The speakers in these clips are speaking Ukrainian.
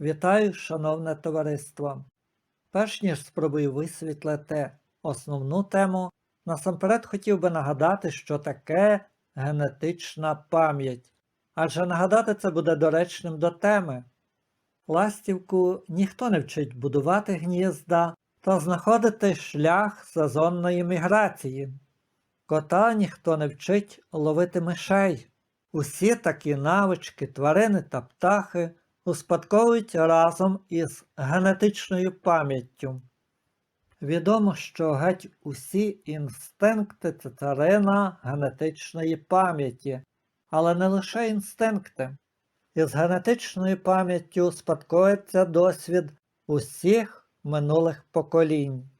Вітаю, шановне товариство! Перш ніж спробую висвітлити основну тему, насамперед хотів би нагадати, що таке генетична пам'ять, адже нагадати це буде доречним до теми. Ластівку ніхто не вчить будувати гнізда та знаходити шлях сезонної міграції. Кота ніхто не вчить ловити мишей. Усі такі навички, тварини та птахи успадковують разом із генетичною пам'яттю. Відомо, що геть усі інстинкти це царина генетичної пам'яті, але не лише інстинкти. Із генетичною пам'яттю спадкується досвід усіх минулих поколінь.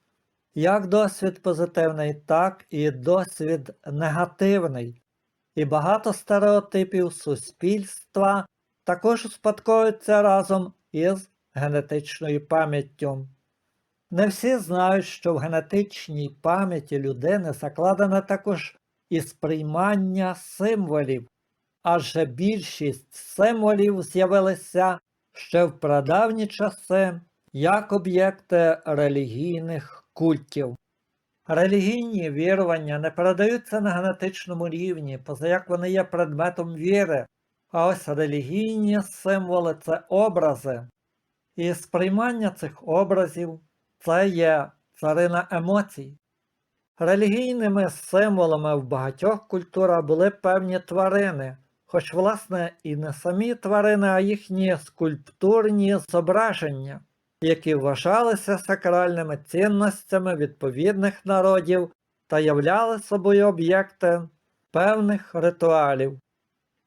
Як досвід позитивний, так і досвід негативний. І багато стереотипів суспільства також успадковуються разом із генетичною пам'яттю. Не всі знають, що в генетичній пам'яті людини закладене також і сприймання символів, адже більшість символів з'явилися ще в прадавні часи як об'єкти релігійних культів. Релігійні вірування не передаються на генетичному рівні, поза як вони є предметом віри, а ось релігійні символи це образи. І сприймання цих образів це є царина емоцій. Релігійними символами в багатьох культурах були певні тварини, хоч, власне, і не самі тварини, а їхні скульптурні зображення, які вважалися сакральними цінностями відповідних народів та являли собою об'єкти певних ритуалів.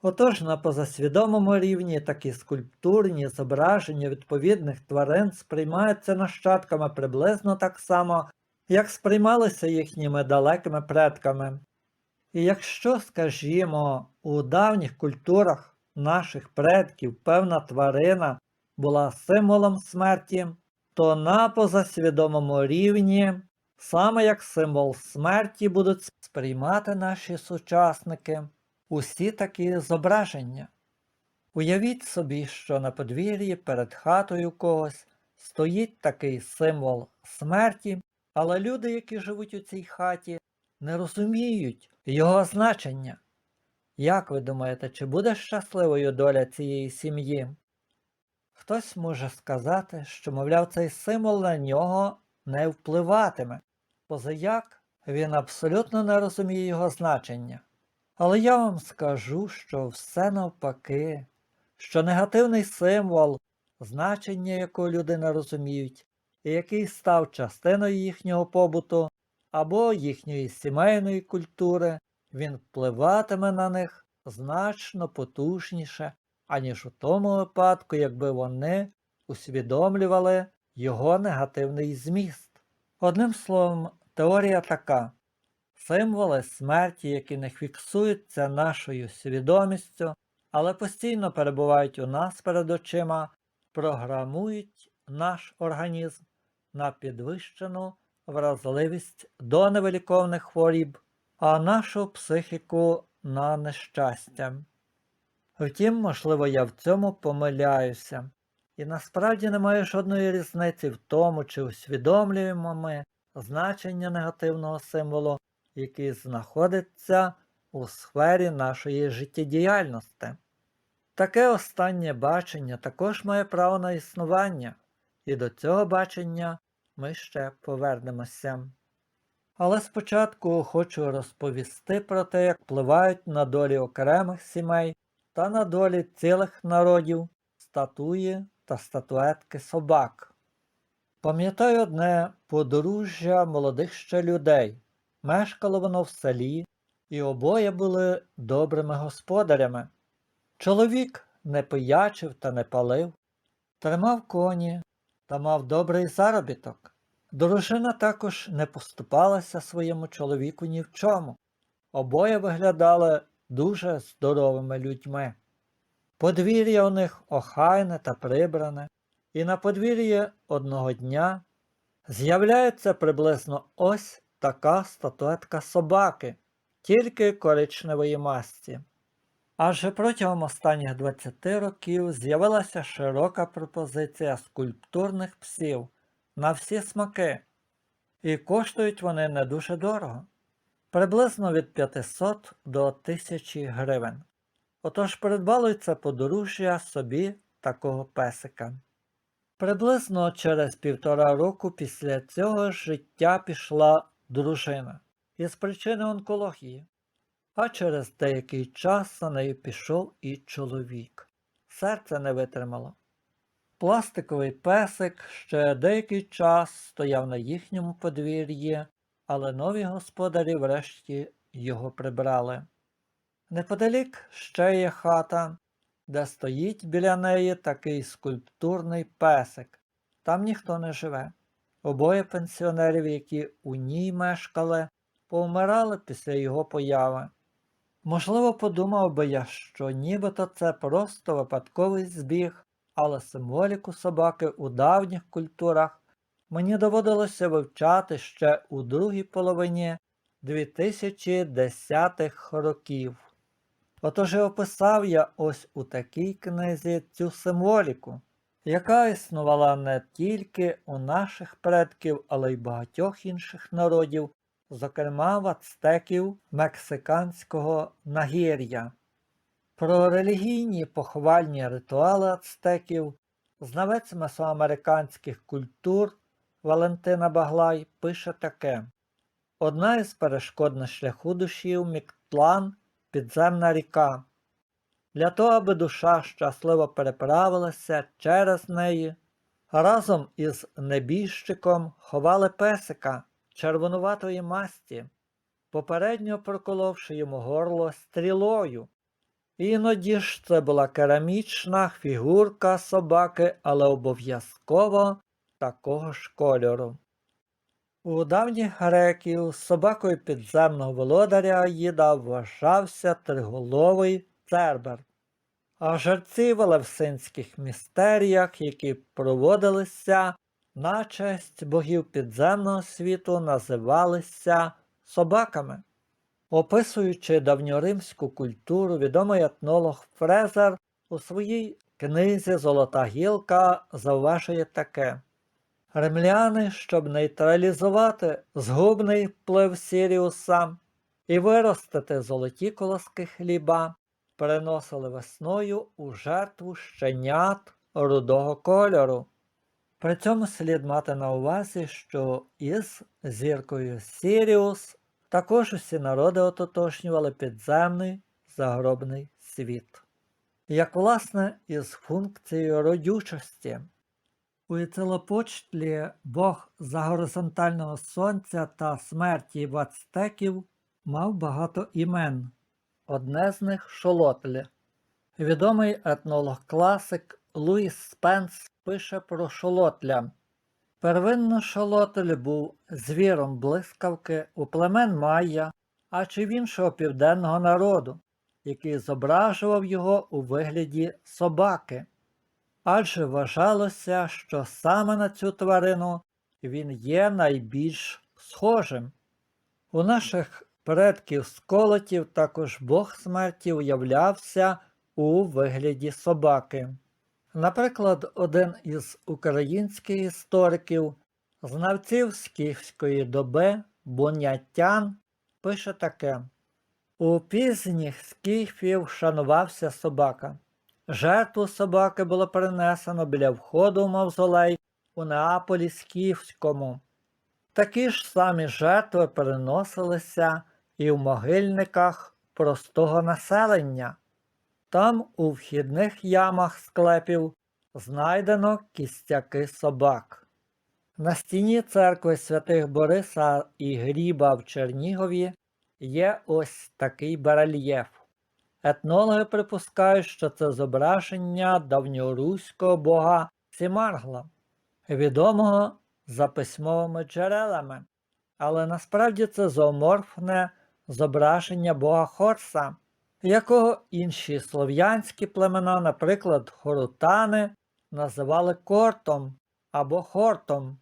Отож на позасвідомому рівні такі скульптурні зображення відповідних тварин сприймаються нащадками приблизно так само, як сприймалися їхніми далекими предками. І якщо, скажімо, у давніх культурах наших предків певна тварина була символом смерті, то на позасвідомому рівні саме як символ смерті будуть сприймати наші сучасники усі такі зображення. Уявіть собі, що на подвір'ї перед хатою когось стоїть такий символ смерті, але люди, які живуть у цій хаті, не розуміють його значення. Як ви думаєте, чи буде щасливою доля цієї сім'ї? Хтось може сказати, що, мовляв, цей символ на нього не впливатиме, позаяк він абсолютно не розуміє його значення. Але я вам скажу, що все навпаки, що негативний символ, значення якого люди не розуміють, і який став частиною їхнього побуту або їхньої сімейної культури, він впливатиме на них значно потужніше, аніж у тому випадку, якби вони усвідомлювали його негативний зміст. Одним словом, теорія така. Символи смерті, які не фіксуються нашою свідомістю, але постійно перебувають у нас перед очима, програмують наш організм на підвищену вразливість до невиліковних хворіб, а нашу психіку на нещастя. Втім, можливо, я в цьому помиляюся, і насправді немає жодної різниці в тому, чи усвідомлюємо ми значення негативного символу який знаходиться у сфері нашої життєдіяльності. Таке останнє бачення також має право на існування, і до цього бачення ми ще повернемося. Але спочатку хочу розповісти про те, як впливають на долі окремих сімей та на долі цілих народів статуї та статуетки собак. Пам'ятаю одне подружжя молодих ще людей, Мешкало воно в селі, і обоє були добрими господарями. Чоловік не пиячив та не палив, тримав коні та мав добрий заробіток. Дружина також не поступалася своєму чоловіку ні в чому. Обоє виглядали дуже здоровими людьми. Подвір'я у них охайне та прибране, і на подвір'ї одного дня з'являється приблизно ось така статуетка собаки, тільки коричневої масті. Адже протягом останніх 20 років з'явилася широка пропозиція скульптурних псів на всі смаки, і коштують вони не дуже дорого, приблизно від 500 до 1000 гривень. Отож придбало й це подружжя собі такого песика. Приблизно через півтора року після цього життя пішла дружина із причини онкології, а через деякий час за нею пішов і чоловік. Серце не витримало. Пластиковий песик ще деякий час стояв на їхньому подвір'ї, але нові господарі врешті його прибрали. Неподалік ще є хата, де стоїть біля неї такий скульптурний песик. Там ніхто не живе. Обоє пенсіонерів, які у ній мешкали, повмирали після його появи. Можливо, подумав би я, що нібито це просто випадковий збіг, але символіку собаки у давніх культурах мені доводилося вивчати ще у другій половині 2010-х років. Отож і описав я ось у такій книзі цю символіку, яка існувала не тільки у наших предків, але й багатьох інших народів, зокрема в ацтеків мексиканського нагір'я. Про релігійні поховальні ритуали ацтеків знавець месоамериканських культур Валентина Баглай пише таке: Одна із перешкод на шляху душів Міктлан підземна ріка. Для того, аби душа щасливо переправилася через неї, разом із небіжчиком ховали песика червонуватої масті, попередньо проколовши йому горло стрілою. Іноді ж це була керамічна фігурка собаки, але обов'язково такого ж кольору. У давніх греків собакою підземного володаря Аїда вважався триголовий цербер, а жерці в елевсинських містеріях, які проводилися на честь богів підземного світу, називалися собаками. Описуючи давньоримську культуру, відомий етнолог Фрезер у своїй книзі Золота гілка зауважує таке. Римляни, щоб нейтралізувати згубний вплив Сіріуса і виростити золоті колоски хліба, приносили весною у жертву щенят рудого кольору. При цьому слід мати на увазі, що із зіркою Сіріус також усі народи ототожнювали підземний загробний світ, як власне із функцією родючості. У Іцелопочлі бог за горизонтального сонця та смерті в ацтеків мав багато імен. Одне з них Шолотлі. Відомий етнолог-класик Луїс Спенс пише про Шолотля. Первинно Шолотль був звіром блискавки у племен Майя, а чи в іншого південного народу, який зображував його у вигляді собаки адже вважалося, що саме на цю тварину він є найбільш схожим. У наших предків сколотів також Бог смерті уявлявся у вигляді собаки. Наприклад, один із українських істориків, знавців скіфської доби Буняттян, пише таке: У пізніх скіфів шанувався собака. Жертву собаки було перенесено біля входу в мавзолей у Неаполі Скіфському. Такі ж самі жертви переносилися і в могильниках простого населення. Там у вхідних ямах склепів знайдено кістяки собак. На стіні церкви святих Бориса і Гріба в Чернігові є ось такий барельєф. Етнологи припускають, що це зображення давньоруського бога Сімаргла, відомого за письмовими джерелами, але насправді це зооморфне зображення бога Хорса, якого інші слов'янські племена, наприклад, хорутани, називали Кортом або Хортом.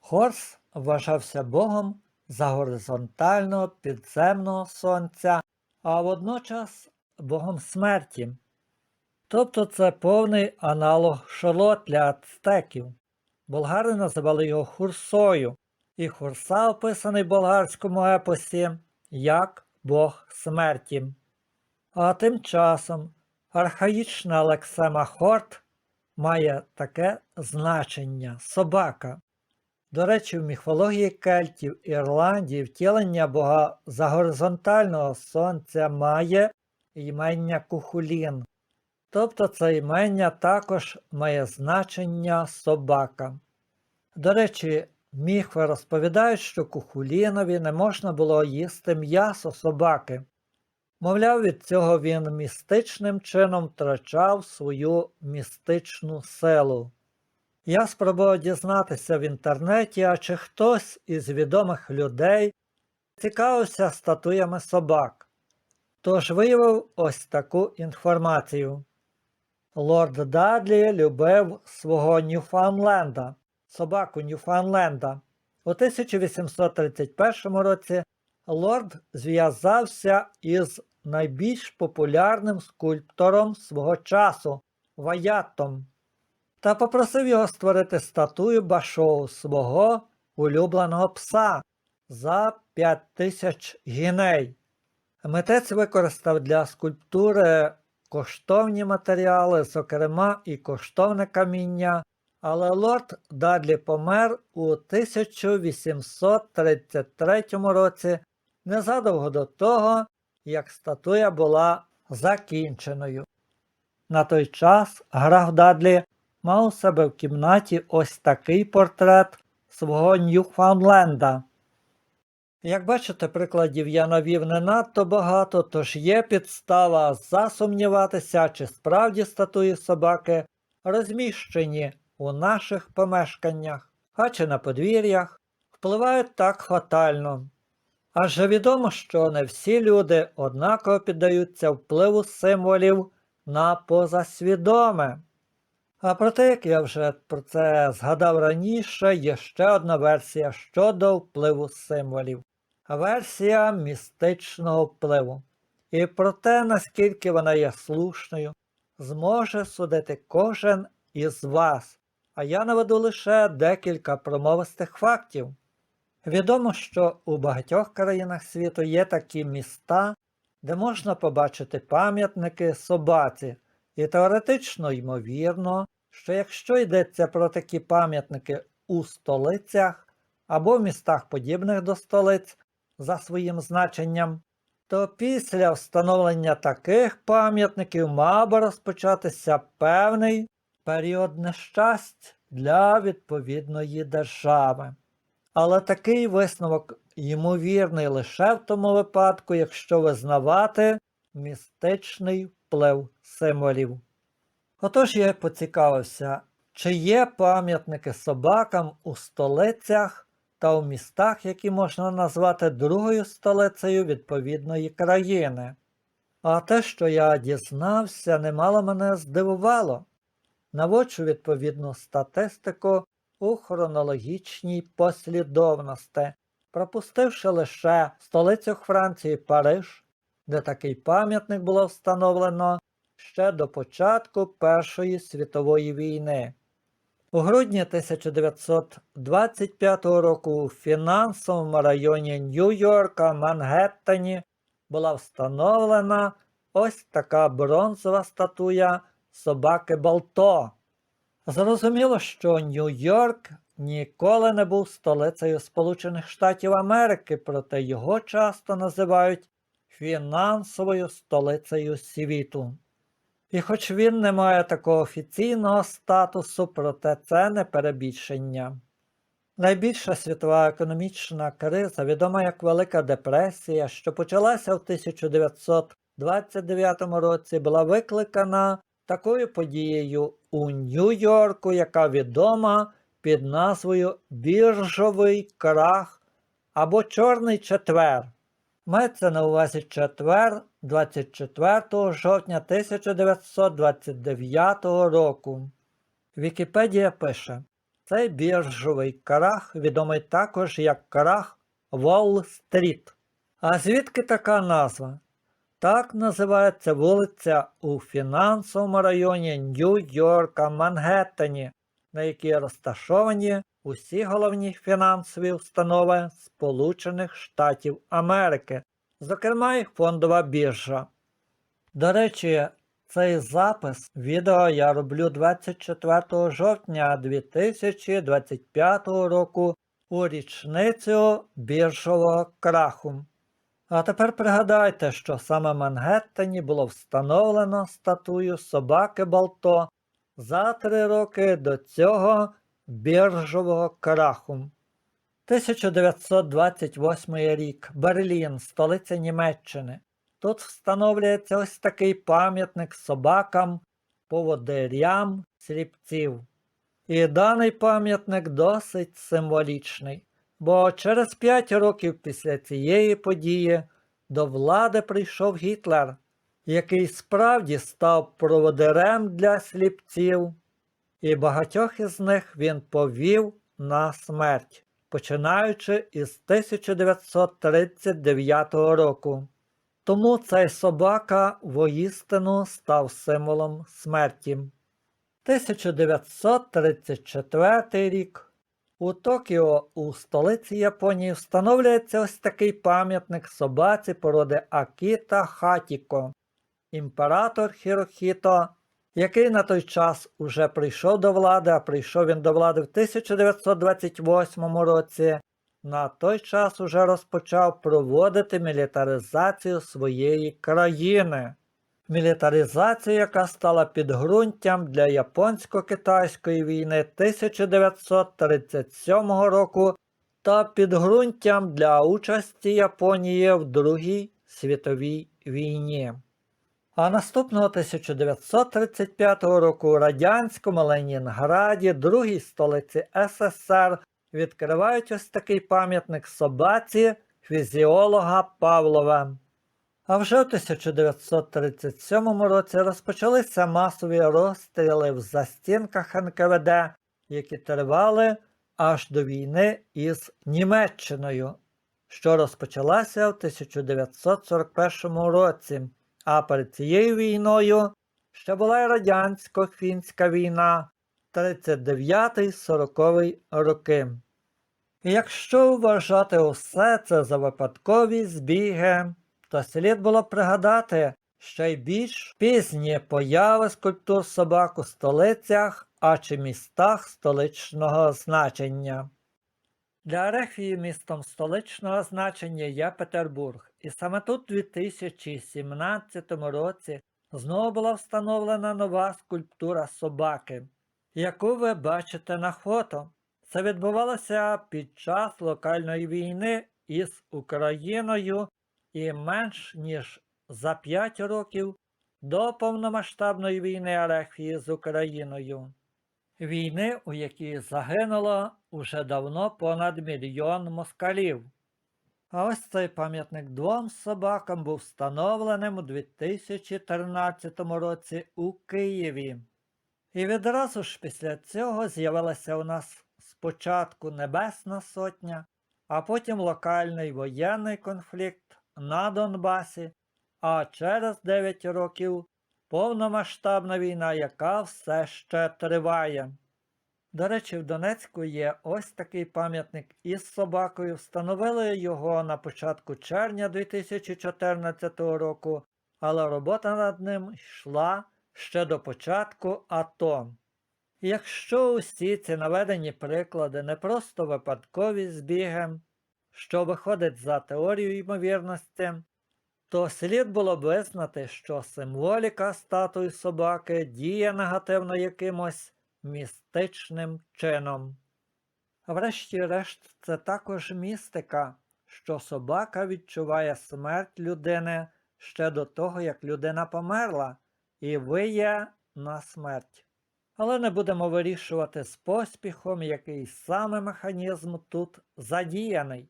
Хорс вважався богом за горизонтального підземного сонця, а водночас богом смерті. Тобто це повний аналог шолот для ацтеків. Болгари називали його Хурсою, і Хурса описаний в болгарському епосі як бог смерті. А тим часом архаїчна лексема хорт має таке значення собака. До речі, в міфології кельтів Ірландії втілення бога за горизонтального сонця має імення Кухулін. Тобто це імення також має значення собака. До речі, міфи розповідають, що Кухулінові не можна було їсти м'ясо собаки. Мовляв, від цього він містичним чином втрачав свою містичну силу. Я спробував дізнатися в інтернеті, а чи хтось із відомих людей цікавився статуями собак. Тож виявив ось таку інформацію. Лорд Дадлі любив свого Ньюфаунленда, собаку Ньюфаунленда. У 1831 році лорд зв'язався із найбільш популярним скульптором свого часу Ваяттом та попросив його створити статую Башоу свого улюбленого пса за 5 тисяч гіней. Митець використав для скульптури коштовні матеріали, зокрема і коштовне каміння, але лорд Дадлі помер у 1833 році незадовго до того, як статуя була закінченою. На той час граф Дадлі мав у себе в кімнаті ось такий портрет свого Ньюфаунленда. Як бачите, прикладів я навів не надто багато, тож є підстава засумніватися, чи справді статуї собаки розміщені у наших помешканнях, а чи на подвір'ях, впливають так фатально. Адже відомо, що не всі люди однаково піддаються впливу символів на позасвідоме. А проте, як я вже про це згадав раніше, є ще одна версія щодо впливу символів. Версія містичного впливу. І про те, наскільки вона є слушною, зможе судити кожен із вас, а я наведу лише декілька промовистих фактів. Відомо, що у багатьох країнах світу є такі міста, де можна побачити пам'ятники собаці, і теоретично ймовірно, що якщо йдеться про такі пам'ятники у столицях або в містах подібних до столиць за своїм значенням, то після встановлення таких пам'ятників мав би розпочатися певний період нещасть для відповідної держави. Але такий висновок ймовірний лише в тому випадку, якщо визнавати містичний вплив символів. Отож я поцікавився, чи є пам'ятники собакам у столицях та у містах, які можна назвати другою столицею відповідної країни. А те, що я дізнався, немало мене здивувало. Наводжу відповідну статистику у хронологічній послідовності, пропустивши лише столицю Франції Париж, де такий пам'ятник було встановлено ще до початку Першої світової війни. У грудні 1925 року у фінансовому районі Нью-Йорка Мангеттені була встановлена ось така бронзова статуя собаки Балто. Зрозуміло, що Нью-Йорк ніколи не був столицею Сполучених Штатів Америки, проте його часто називають фінансовою столицею світу. І хоч він не має такого офіційного статусу, проте це не перебільшення. Найбільша світова економічна криза, відома як Велика депресія, що почалася в 1929 році, була викликана такою подією у Нью-Йорку, яка відома під назвою Біржовий крах або Чорний четвер. Мається на увазі четвер 24 жовтня 1929 року. Вікіпедія пише, цей біржовий крах відомий також як крах Уолл-стріт. А звідки така назва? Так називається вулиця у фінансовому районі Нью-Йорка, Мангеттені, на якій розташовані усі головні фінансові установи Сполучених Штатів Америки, зокрема їх фондова біржа. До речі, цей запис відео я роблю 24 жовтня 2025 року у річницю біржового краху. А тепер пригадайте, що саме в Мангеттені було встановлено статую собаки Балто за три роки до цього біржового краху. 1928 рік Берлін, столиця Німеччини. Тут встановлюється ось такий пам'ятник собакам, поводирям, сліпців. І даний пам'ятник досить символічний, бо через 5 років після цієї події до влади прийшов Гітлер, який справді став проводирем для сліпців, і багатьох із них він повів на смерть, починаючи із 1939 року. Тому цей собака воістину став символом смерті. 1934 рік у Токіо, у столиці Японії, встановлюється ось такий пам'ятник собаці породи Акіта Хатіко, імператор Хірохіто, який на той час уже прийшов до влади, а прийшов він до влади в 1928 році. На той час уже розпочав проводити мілітаризацію своєї країни. Мілітаризація, яка стала підґрунтям для японсько-китайської війни 1937 року та підґрунтям для участі Японії в Другій світовій війні. А наступного 1935 року у радянському Ленінграді, другій столиці СССР, відкривають ось такий пам'ятник собаці фізіолога Павлова. А вже в 1937 році розпочалися масові розстріли в застінках НКВД, які тривали аж до війни із Німеччиною, що розпочалася в 1941 році. А перед цією війною ще була й радянсько-фінська війна 39-40 роки. І якщо вважати усе це за випадкові збіги, то слід було пригадати ще й більш пізні появи скульптур собак у столицях, а чи містах столичного значення. Для Арефії містом столичного значення є Петербург, і саме тут у 2017 році знову була встановлена нова скульптура собаки, яку ви бачите на фото. Це відбувалося під час локальної війни із Україною і менш ніж за 5 років до повномасштабної війни Арефії з Україною. Війни, у якій загинуло уже давно понад мільйон москалів. А ось цей пам'ятник двом собакам був встановленим у 2013 році у Києві. І відразу ж після цього з'явилася у нас спочатку Небесна Сотня, а потім локальний воєнний конфлікт на Донбасі, а через 9 років повномасштабна війна, яка все ще триває. До речі, в Донецьку є ось такий пам'ятник із собакою. Встановили його на початку червня 2014 року, але робота над ним йшла ще до початку АТО. Якщо усі ці наведені приклади не просто випадкові збіги, що виходить за теорією ймовірності, то слід було б визнати, що символіка статуї собаки діє негативно якимось містичним чином. Врешті-решт, це також містика, що собака відчуває смерть людини ще до того, як людина померла, і виє на смерть. Але не будемо вирішувати з поспіхом, який саме механізм тут задіяний.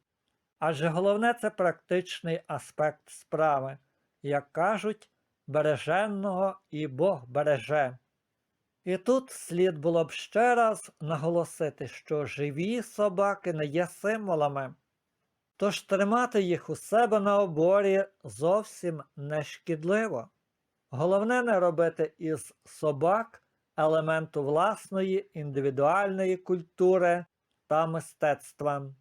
Адже головне це практичний аспект справи, як кажуть, береженного і Бог береже. І тут слід було б ще раз наголосити, що живі собаки не є символами. Тож тримати їх у себе на оборі зовсім не шкідливо. Головне не робити із собак елементу власної індивідуальної культури та мистецтва.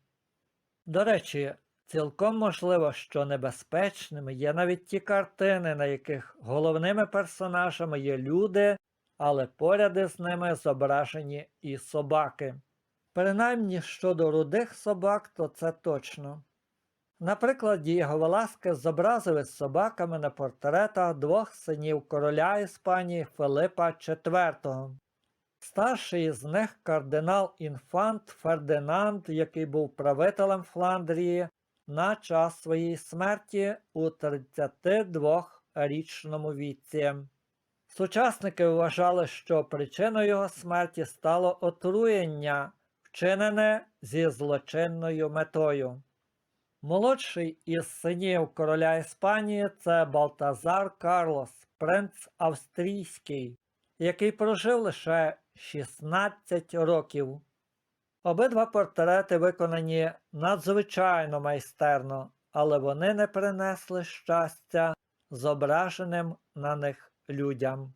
До речі, цілком можливо, що небезпечними є навіть ті картини, на яких головними персонажами є люди, але поряд із ними зображені і собаки. Принаймні щодо рудих собак, то це точно. Наприклад, Дієго Веласкес зобразив із собаками на портретах двох синів короля Іспанії Филипа IV. Старший із них кардинал інфант Фердинанд, який був правителем Фландрії на час своєї смерті у 32-річному віці. Сучасники вважали, що причиною його смерті стало отруєння, вчинене зі злочинною метою. Молодший із синів короля Іспанії це Балтазар Карлос, принц австрійський, який прожив лише 16 років. Обидва портрети виконані надзвичайно майстерно, але вони не принесли щастя зображеним на них людям.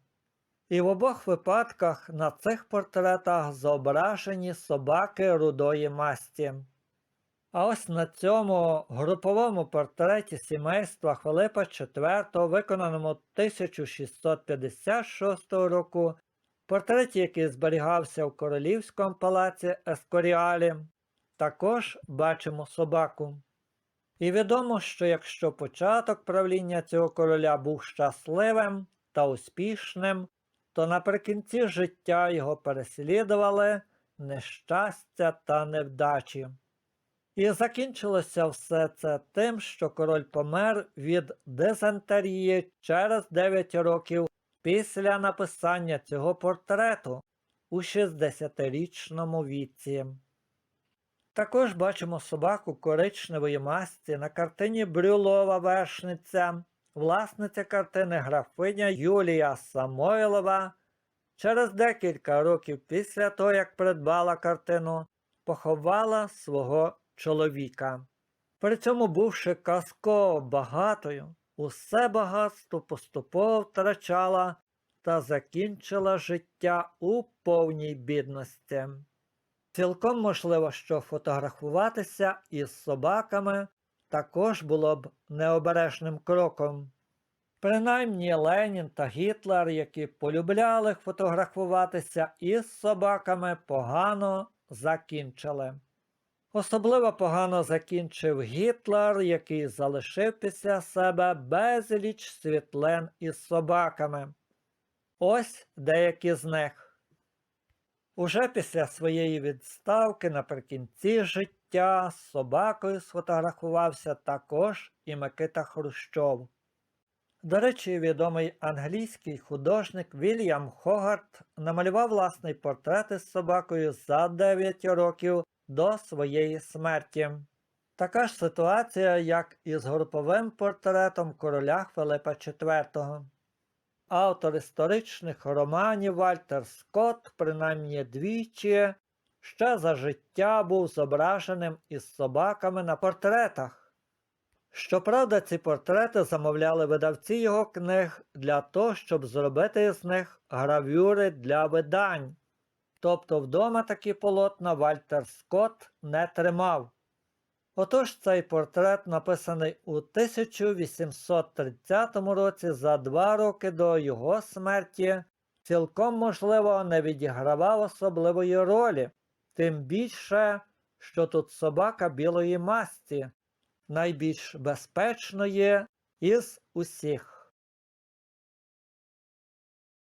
І в обох випадках на цих портретах зображені собаки рудої масті. А ось на цьому груповому портреті сімейства Филипа IV, виконаному 1656 року, портреті, який зберігався в королівському палаці Ескоріалі, також бачимо собаку. І відомо, що якщо початок правління цього короля був щасливим та успішним, то наприкінці життя його переслідували нещастя та невдачі. І закінчилося все це тим, що король помер від дизентерії через 9 років після написання цього портрету у 60-річному віці. Також бачимо собаку коричневої масті на картині Брюлова вершниця, власниця картини графиня Юлія Самойлова. Через декілька років після того, як придбала картину, поховала свого чоловіка. При цьому, бувши казково багатою, усе багатство поступово втрачала та закінчила життя у повній бідності. Цілком можливо, що фотографуватися із собаками також було б необережним кроком. Принаймні Ленін та Гітлер, які полюбляли фотографуватися із собаками, погано закінчили. Особливо погано закінчив Гітлер, який залишив після себе безліч світлин із собаками. Ось деякі з них. Уже після своєї відставки наприкінці життя з собакою сфотографувався також і Микита Хрущов. До речі, відомий англійський художник Вільям Хогарт намалював власний портрет із собакою за 9 років до своєї смерті. Така ж ситуація, як і з груповим портретом короля Филипа IV. Автор історичних романів Вальтер Скотт, принаймні двічі, ще за життя був зображеним із собаками на портретах. Щоправда, ці портрети замовляли видавці його книг для того, щоб зробити з них гравюри для видань. Тобто вдома такі полотна Вальтер Скотт не тримав. Отож цей портрет написаний у 1830 році за два роки до його смерті, цілком можливо не відігравав особливої ролі, тим більше, що тут собака білої масті, найбільш безпечної із усіх.